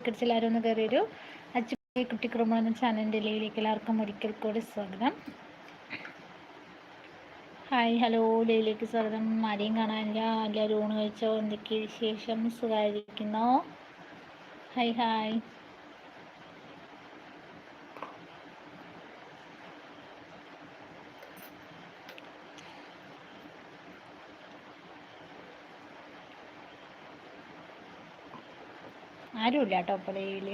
Like എല്ലാവരും ഒന്ന് കയറി ഒരു അച്ചു കുട്ടിക്കുറുമ്പ എന്ന ചാനലിന്റെ ലേക്ക് എല്ലാവർക്കും ഒരിക്കൽ കൂടി സ്വാഗതം. ഹായ് ഹലോ ലയിലേക്ക് സ്വാഗതം. ആരെയും കാണാനില്ല. എല്ലാവരും ഊണ് കഴിച്ചോ? എന്തൊക്കെ വിശേഷം? സുഖമായിരിക്കുന്നോ? ഹായ് ഹായ് ആരുമില്ല കേട്ടോ ലൈവിൽ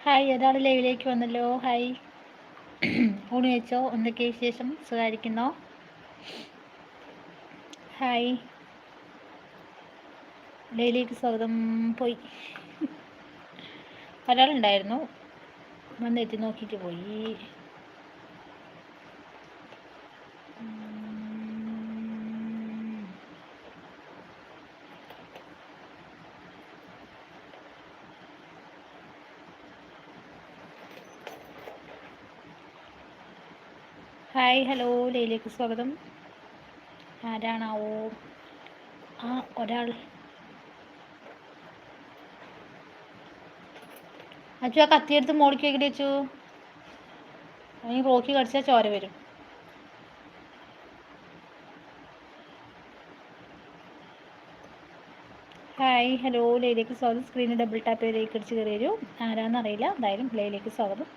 ഹായ് ഒരാൾ ലൈവിലേക്ക് വന്നല്ലോ? ഹായ്. ഊണ് വെച്ചോ എന്തൊക്കെ വിശേഷം? സുഖമായിരിക്കുന്നോ? ഹായ്. ഡെയിലിക്ക് സ്വാഗതം. പോയി. ഒരാളുണ്ടായിരുന്നു. വന്നെത്തി നോക്കിയിട്ട് പോയി. ഹായ്. ഹലോ. ലയിലേക്ക് സ്വാഗതം. ആരാണാവോ? ആ ഒരാൾ. അച്ചു ആ കത്തിയെടുത്ത് മോളിക്ക് വെക്കട്ടെ വെച്ചു അല്ലെങ്കിൽ റോക്കി കടിച്ചാൽ ചോര വരും. Hi hello. ലയിലേക്ക് സ്വാഗതം. സ്ക്രീനിൽ ഡബിൾ ടാപ്പ് ചെയ്തേക്ക് അടിച്ച് കയറി വരൂ. ആരാന്നറിയില്ല. എന്തായാലും ലയിലേക്ക് സ്വാഗതം.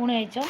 ഊണ് കഴിച്ചോ?